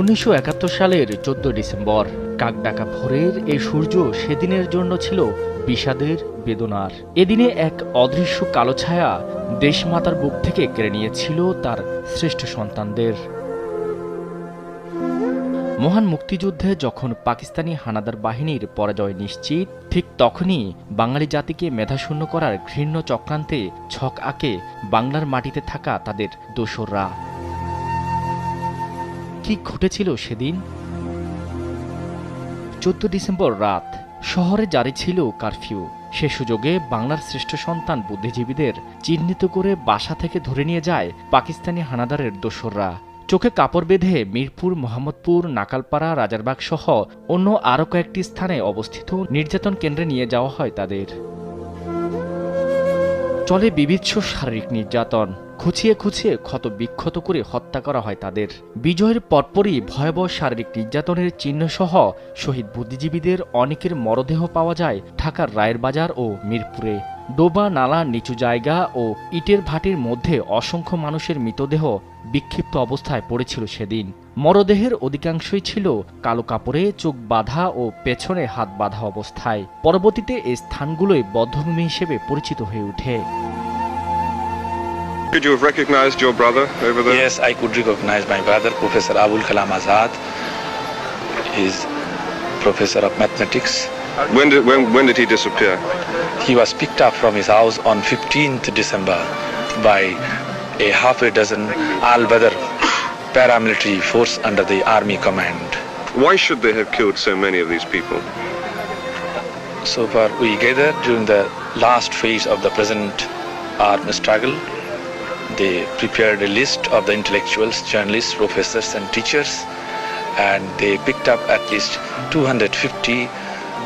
উনিশশো একাত্তর সালের চোদ্দ ডিসেম্বর, কাকডাকা ভোরের এই সূর্য সেদিনের জন্য ছিল বিষাদের বেদনার। এদিনে এক অদৃশ্য কালো ছায়া দেশমাতার বুক থেকে কেড়ে নিয়েছিল তার শ্রেষ্ঠ সন্তানদের। মহান মুক্তিযুদ্ধে যখন পাকিস্তানি হানাদার বাহিনীর পরাজয় নিশ্চিত, ঠিক তখনই বাঙালি জাতিকে মেধাশূন্য করার ঘৃণ্য চক্রান্তে ছক আঁকে বাংলার মাটিতে থাকা তাদের দোসররা। কি ঘটেছিল সেদিন? চোদ্দ ডিসেম্বর রাত, শহরে জারি ছিল কারফিউ। সে সুযোগে বাংলার শ্রেষ্ঠ সন্তান বুদ্ধিজীবীদের চিহ্নিত করে বাসা থেকে ধরে নিয়ে যায় পাকিস্তানি হানাদারের দোসররা। চোখে কাপড় বেঁধে মিরপুর, মোহাম্মদপুর, নাকালপাড়া রাজারবাগ সহ অন্য আরও কয়েকটি স্থানে অবস্থিত নির্যাতন কেন্দ্রে নিয়ে যাওয়া হয় তাদের। চলে বিবিধ শারীরিক নির্যাতন। খুঁচিয়ে খুঁচিয়ে ক্ষত বিক্ষত করে হত্যা করা হয় তাদের। বিজয়ের পরপরই ভয়াবহ শারীরিক নির্যাতনের চিহ্নসহ শহীদ বুদ্ধিজীবীদের অনেকের মরদেহ পাওয়া যায় ঢাকার রায়ের বাজার ও মিরপুরে। ডোবা নালা নিচু জায়গা ও ইটের ভাটির মধ্যে অসংখ্য মানুষের মৃতদেহ বিক্ষিপ্ত অবস্থায় পড়েছিল সেদিন মরদেহের অধিকাংশই ছিল কালো কাপড়ে চোখ বাঁধা ও পেছনে হাত বাঁধা অবস্থায় পরবর্তীতে এই স্থানগুলোই বদ্ধভূমি হিসেবে পরিচিত হয়ে ওঠে Could you have recognized your brother over there? Yes, I could recognize my brother, Professor Abul Kalam Azad. He's professor of mathematics. When did, when, when did he disappear? He was picked up from his house on 15th December by a half a dozen Al-Badr paramilitary force under the army command. Why should they have killed so many of these people? So far, we gather during the last phase of the present armed struggle. They prepared a list of the intellectuals, journalists, professors, and teachers, and they picked up at least 250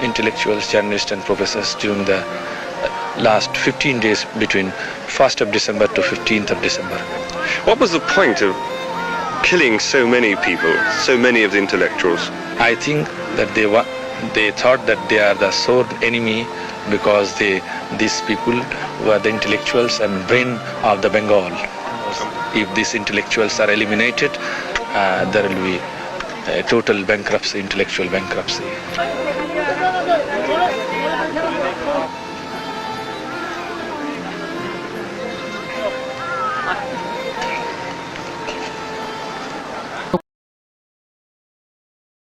intellectuals, journalists, and professors during the uh, last 15 days between 1st of December to 15th of December. What was the point of killing so many people, so many of the intellectuals? I think that they wa- they thought that they are the sole enemy because they these people were the intellectuals and brain of the Bengal. If these intellectuals are eliminated, uh, there will be a total bankruptcy, intellectual bankruptcy.